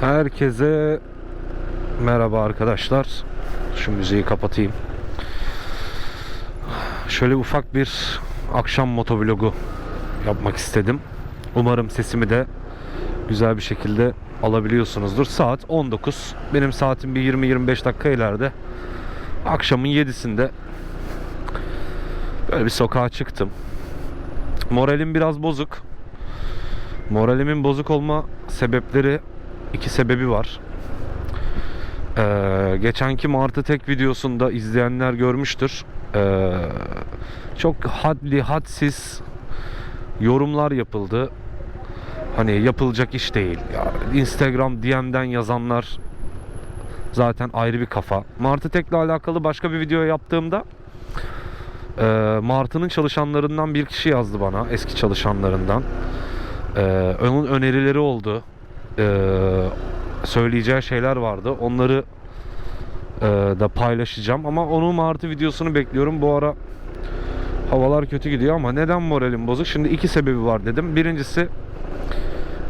Herkese merhaba arkadaşlar. Şu müziği kapatayım. Şöyle ufak bir akşam motovlogu yapmak istedim. Umarım sesimi de güzel bir şekilde alabiliyorsunuzdur. Saat 19. Benim saatim bir 20-25 dakika ileride. Akşamın 7'sinde böyle bir sokağa çıktım. Moralim biraz bozuk. Moralimin bozuk olma sebepleri iki sebebi var. Ee, geçenki Martı Tek videosunda izleyenler görmüştür. Ee, çok hadli hadsiz yorumlar yapıldı. Hani yapılacak iş değil. Ya, Instagram DM'den yazanlar zaten ayrı bir kafa. Martı Tek'le alakalı başka bir video yaptığımda e, Martı'nın çalışanlarından bir kişi yazdı bana. Eski çalışanlarından. Ee, onun önerileri oldu. Ee, söyleyeceği şeyler vardı. Onları e, da paylaşacağım. Ama onun Martı videosunu bekliyorum. Bu ara havalar kötü gidiyor ama neden moralim bozuk? Şimdi iki sebebi var dedim. Birincisi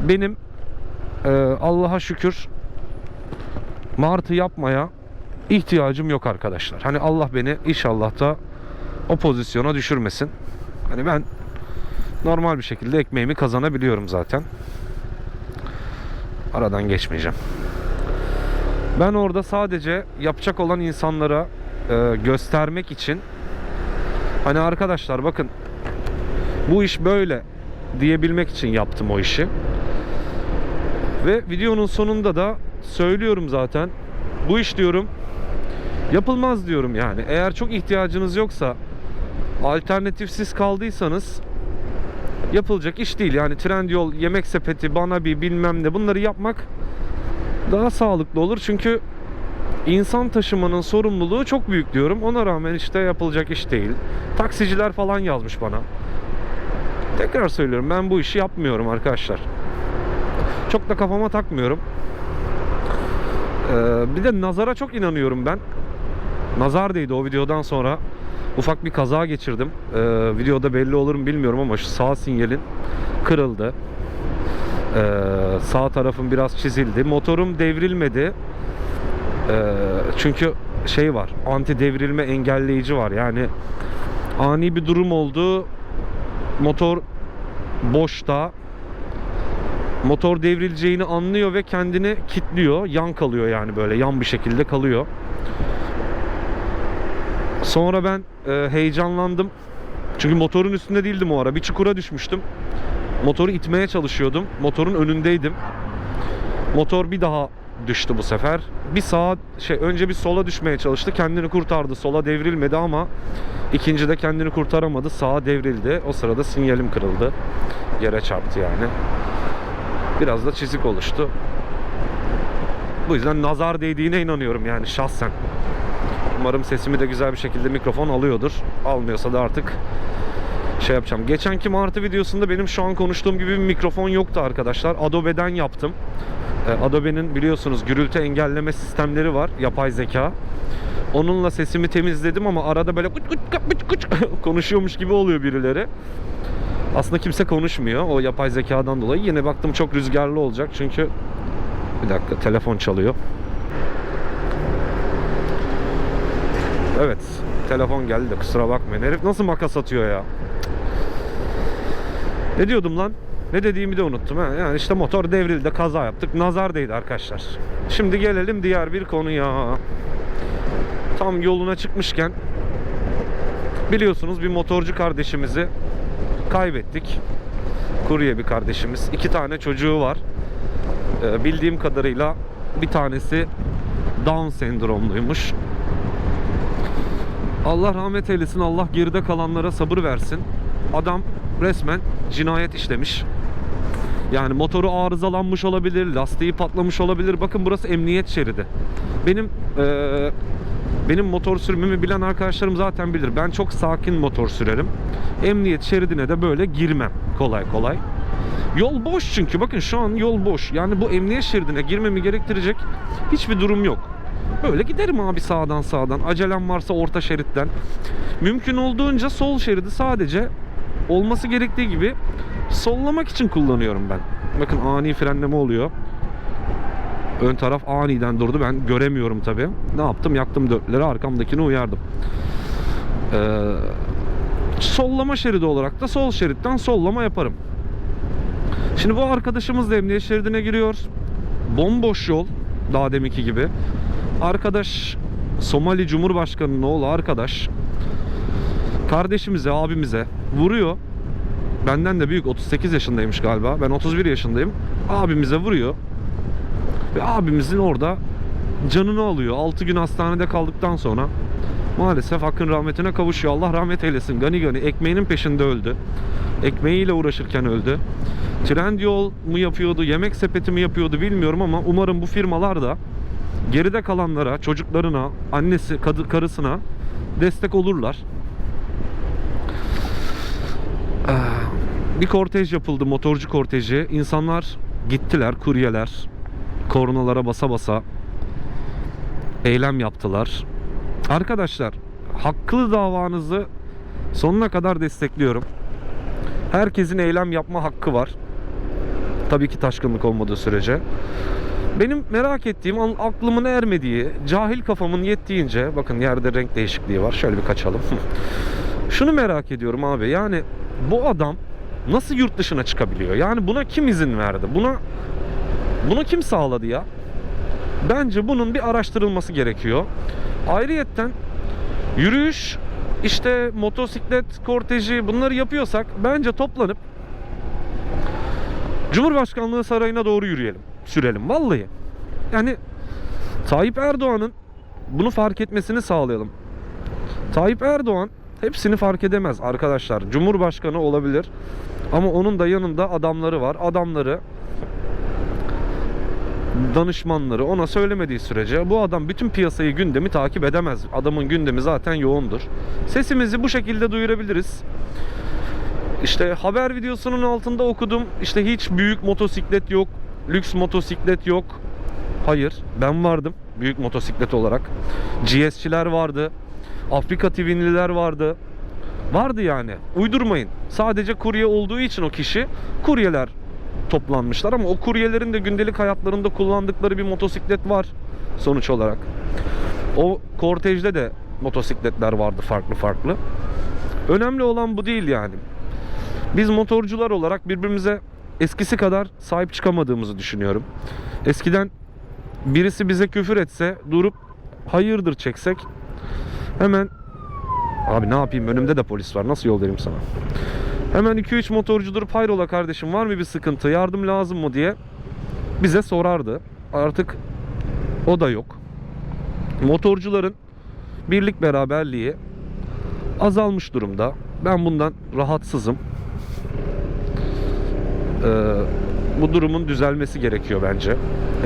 benim e, Allah'a şükür Martı yapmaya ihtiyacım yok arkadaşlar. Hani Allah beni inşallah da o pozisyona düşürmesin. Hani ben normal bir şekilde ekmeğimi kazanabiliyorum zaten. Aradan geçmeyeceğim. Ben orada sadece yapacak olan insanlara e, göstermek için hani arkadaşlar bakın bu iş böyle diyebilmek için yaptım o işi. Ve videonun sonunda da söylüyorum zaten. Bu iş diyorum yapılmaz diyorum yani. Eğer çok ihtiyacınız yoksa alternatifsiz kaldıysanız yapılacak iş değil. Yani Trendyol, yemek sepeti, bana bir bilmem ne bunları yapmak daha sağlıklı olur. Çünkü insan taşımanın sorumluluğu çok büyük diyorum. Ona rağmen işte yapılacak iş değil. Taksiciler falan yazmış bana. Tekrar söylüyorum ben bu işi yapmıyorum arkadaşlar. Çok da kafama takmıyorum. Ee, bir de nazara çok inanıyorum ben. Nazar değdi o videodan sonra ufak bir kaza geçirdim. Ee, videoda belli olur mu bilmiyorum ama şu sağ sinyalin kırıldı. Ee, sağ tarafım biraz çizildi. Motorum devrilmedi. Ee, çünkü şey var. Anti devrilme engelleyici var. Yani ani bir durum oldu. Motor boşta. Motor devrileceğini anlıyor ve kendini kilitliyor. Yan kalıyor yani böyle yan bir şekilde kalıyor. Sonra ben e, heyecanlandım. Çünkü motorun üstünde değildim o ara. Bir çukura düşmüştüm. Motoru itmeye çalışıyordum. Motorun önündeydim. Motor bir daha düştü bu sefer. Bir sağa şey önce bir sola düşmeye çalıştı. Kendini kurtardı. Sola devrilmedi ama ikinci de kendini kurtaramadı. Sağa devrildi. O sırada sinyalim kırıldı. Yere çarptı yani. Biraz da çizik oluştu. Bu yüzden nazar değdiğine inanıyorum yani şahsen. Umarım sesimi de güzel bir şekilde mikrofon alıyordur. Almıyorsa da artık şey yapacağım. Geçenki Martı videosunda benim şu an konuştuğum gibi bir mikrofon yoktu arkadaşlar. Adobe'den yaptım. Ee, Adobe'nin biliyorsunuz gürültü engelleme sistemleri var. Yapay zeka. Onunla sesimi temizledim ama arada böyle kuç kuç kuç kuç konuşuyormuş gibi oluyor birileri. Aslında kimse konuşmuyor o yapay zekadan dolayı. Yine baktım çok rüzgarlı olacak çünkü bir dakika telefon çalıyor. Evet. Telefon geldi de kusura bakmayın. Herif nasıl makas atıyor ya? Ne diyordum lan? Ne dediğimi de unuttum. Ha? Yani işte motor devrildi, kaza yaptık. Nazar değdi arkadaşlar. Şimdi gelelim diğer bir konuya. Tam yoluna çıkmışken biliyorsunuz bir motorcu kardeşimizi kaybettik. Kurye bir kardeşimiz. İki tane çocuğu var. Ee, bildiğim kadarıyla bir tanesi Down sendromluymuş. Allah rahmet eylesin. Allah geride kalanlara sabır versin. Adam resmen cinayet işlemiş. Yani motoru arızalanmış olabilir, lastiği patlamış olabilir. Bakın burası emniyet şeridi. Benim eee, benim motor sürmemi bilen arkadaşlarım zaten bilir. Ben çok sakin motor sürerim. Emniyet şeridine de böyle girmem kolay kolay. Yol boş çünkü bakın şu an yol boş. Yani bu emniyet şeridine girmemi gerektirecek hiçbir durum yok. Böyle giderim abi sağdan sağdan. Acelem varsa orta şeritten. Mümkün olduğunca sol şeridi sadece olması gerektiği gibi sollamak için kullanıyorum ben. Bakın ani frenleme oluyor. Ön taraf aniden durdu. Ben göremiyorum tabi. Ne yaptım? Yaktım dörtleri. Arkamdakini uyardım. Ee, sollama şeridi olarak da sol şeritten sollama yaparım. Şimdi bu arkadaşımız da emniyet şeridine giriyor. Bomboş yol. Daha deminki gibi. Arkadaş Somali Cumhurbaşkanı'nın oğlu arkadaş kardeşimize, abimize vuruyor. Benden de büyük 38 yaşındaymış galiba. Ben 31 yaşındayım. Abimize vuruyor. Ve abimizin orada canını alıyor. 6 gün hastanede kaldıktan sonra maalesef hakkın rahmetine kavuşuyor. Allah rahmet eylesin. Gani gani ekmeğinin peşinde öldü. Ekmeğiyle uğraşırken öldü. Trendyol mu yapıyordu, yemek sepeti mi yapıyordu bilmiyorum ama umarım bu firmalar da geride kalanlara, çocuklarına, annesi, kadı, karısına destek olurlar. Ee, Bir kortej yapıldı, motorcu korteji. İnsanlar gittiler, kuryeler. Kornalara basa basa eylem yaptılar. Arkadaşlar, haklı davanızı sonuna kadar destekliyorum. Herkesin eylem yapma hakkı var. Tabii ki taşkınlık olmadığı sürece. Benim merak ettiğim, aklımın ermediği, cahil kafamın yettiğince, bakın yerde renk değişikliği var. Şöyle bir kaçalım. Şunu merak ediyorum abi. Yani bu adam nasıl yurt dışına çıkabiliyor? Yani buna kim izin verdi? Buna bunu kim sağladı ya? Bence bunun bir araştırılması gerekiyor. Ayrıyetten yürüyüş, işte motosiklet korteji bunları yapıyorsak bence toplanıp Cumhurbaşkanlığı sarayına doğru yürüyelim. Sürelim vallahi. Yani Tayyip Erdoğan'ın bunu fark etmesini sağlayalım. Tayyip Erdoğan hepsini fark edemez arkadaşlar. Cumhurbaşkanı olabilir. Ama onun da yanında adamları var. Adamları danışmanları ona söylemediği sürece bu adam bütün piyasayı gündemi takip edemez. Adamın gündemi zaten yoğundur. Sesimizi bu şekilde duyurabiliriz. İşte haber videosunun altında okudum. İşte hiç büyük motosiklet yok, lüks motosiklet yok. Hayır, ben vardım büyük motosiklet olarak. GS'çiler vardı. Afrika TV'liler vardı. Vardı yani. Uydurmayın. Sadece kurye olduğu için o kişi kuryeler toplanmışlar ama o kuryelerin de gündelik hayatlarında kullandıkları bir motosiklet var sonuç olarak. O kortejde de motosikletler vardı farklı farklı. Önemli olan bu değil yani. Biz motorcular olarak birbirimize eskisi kadar sahip çıkamadığımızı düşünüyorum. Eskiden birisi bize küfür etse durup hayırdır çeksek hemen abi ne yapayım önümde de polis var nasıl yol vereyim sana. Hemen 2-3 motorcu durup hayrola kardeşim var mı bir sıkıntı yardım lazım mı diye bize sorardı. Artık o da yok. Motorcuların birlik beraberliği azalmış durumda. Ben bundan rahatsızım. Ee, bu durumun düzelmesi gerekiyor bence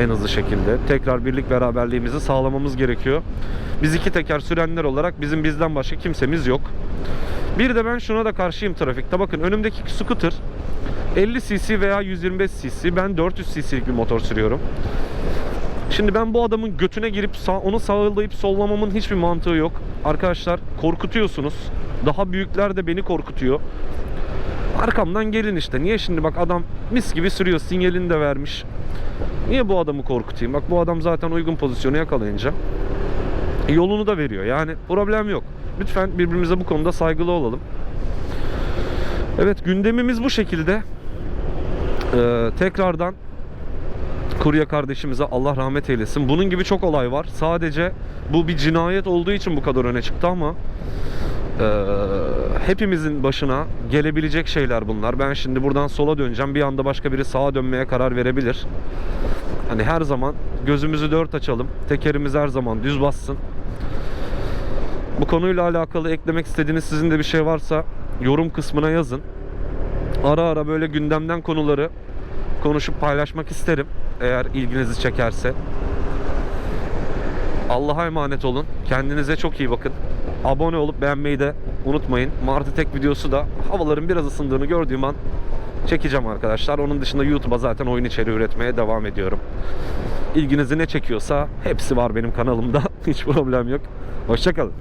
en hızlı şekilde. Tekrar birlik beraberliğimizi sağlamamız gerekiyor. Biz iki teker sürenler olarak bizim bizden başka kimsemiz yok. Bir de ben şuna da karşıyım trafikte. Bakın önümdeki scooter 50 cc veya 125 cc. Ben 400 cc'lik bir motor sürüyorum. Şimdi ben bu adamın götüne girip sağ, onu sağlayıp sollamamın hiçbir mantığı yok. Arkadaşlar korkutuyorsunuz. Daha büyükler de beni korkutuyor. Arkamdan gelin işte. Niye şimdi bak adam mis gibi sürüyor. Sinyalini de vermiş. Niye bu adamı korkutayım? Bak bu adam zaten uygun pozisyonu yakalayınca yolunu da veriyor. Yani problem yok. Lütfen birbirimize bu konuda saygılı olalım. Evet gündemimiz bu şekilde. Ee, tekrardan kurye kardeşimize Allah rahmet eylesin. Bunun gibi çok olay var. Sadece bu bir cinayet olduğu için bu kadar öne çıktı ama e, hepimizin başına gelebilecek şeyler bunlar. Ben şimdi buradan sola döneceğim. Bir anda başka biri sağa dönmeye karar verebilir. Hani her zaman gözümüzü dört açalım. Tekerimiz her zaman düz bassın. Bu konuyla alakalı eklemek istediğiniz sizin de bir şey varsa yorum kısmına yazın. Ara ara böyle gündemden konuları konuşup paylaşmak isterim eğer ilginizi çekerse. Allah'a emanet olun. Kendinize çok iyi bakın. Abone olup beğenmeyi de unutmayın. Martı Tek videosu da havaların biraz ısındığını gördüğüm an çekeceğim arkadaşlar. Onun dışında YouTube'a zaten oyun içeriği üretmeye devam ediyorum. İlginizi ne çekiyorsa hepsi var benim kanalımda. Hiç problem yok. Hoşçakalın.